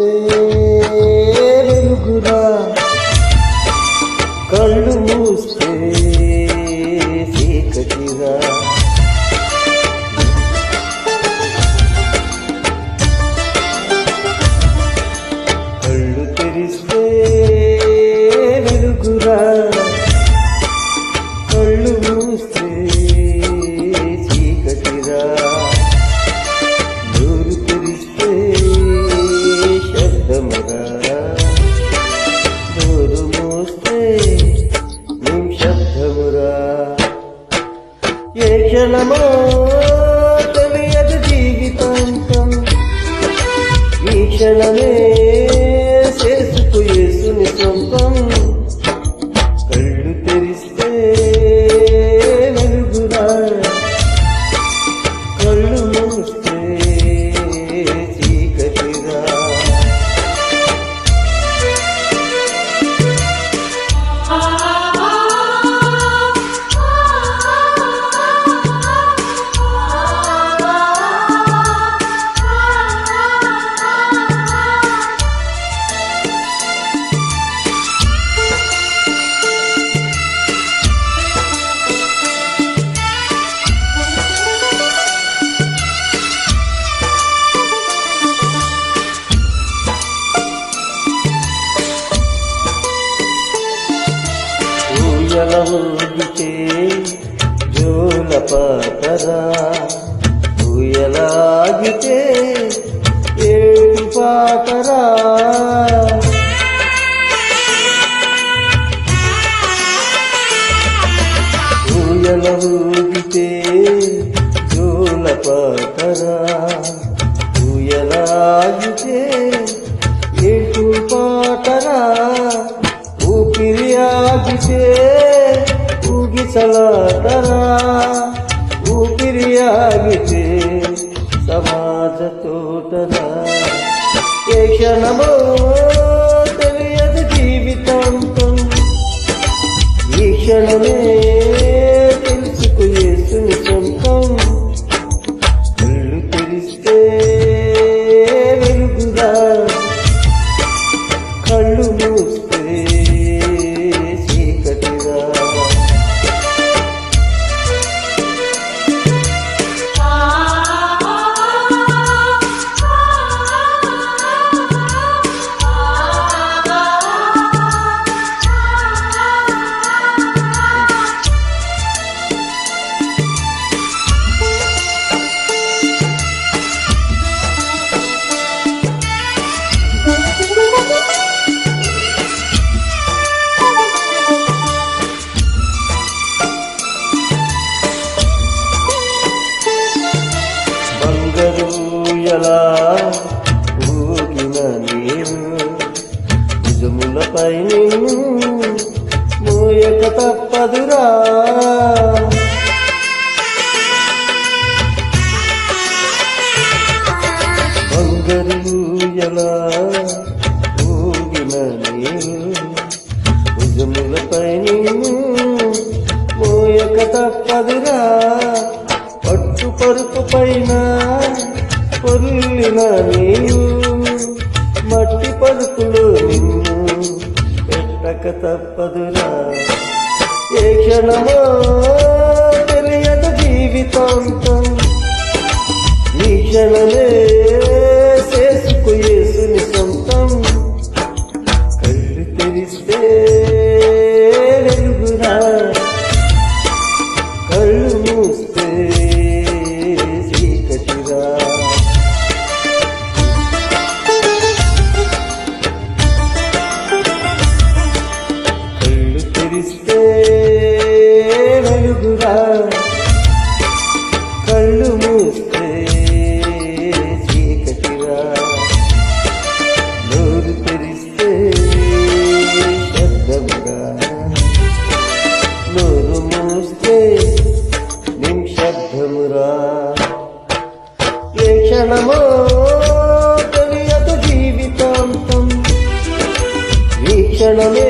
తెరిస్తే చూస్తే మూస్తే నిమిషబ్దమురా ఏ క్షణమో తెలియదు జీవితాంతం. ఈ క్షణమే చేసుకు యేసుని సొంతం. జోల పాతరా ఏడు పాతరా ఊయల ఊగితే జోల పాతరా ఊయలాగితే ఏటు పాటరా. ఊపిరి ఆగితే ఊగిసలాటరా. ఊపిరి ఆగితే సమాజ తోటరా ఏ క్షణమో తెలియదు జీవితాంతం. ఈ క్షణమే బంగారు ఎలా ఊగిన నీరు భుజములపై నిన్ను మోయక తప్పదురా. బంగారు ఎలా ఊగిన నీరు భుజములపై నిన్ను మోయక తప్పదురా. పట్టు పరుపు పైన పొల్లిన నీవు మట్టి పరుపులో నిన్ను పెట్టక తప్పదురా. ఏ క్షణమో కళ్ళు చీకటిరా నోరు తెరిస్తే శబ్దమురా నోరు మూస్తే నిమిషబ్దమురా ఏ క్షణమో తెలియదు జీవితాంతం. ఈ క్షణమే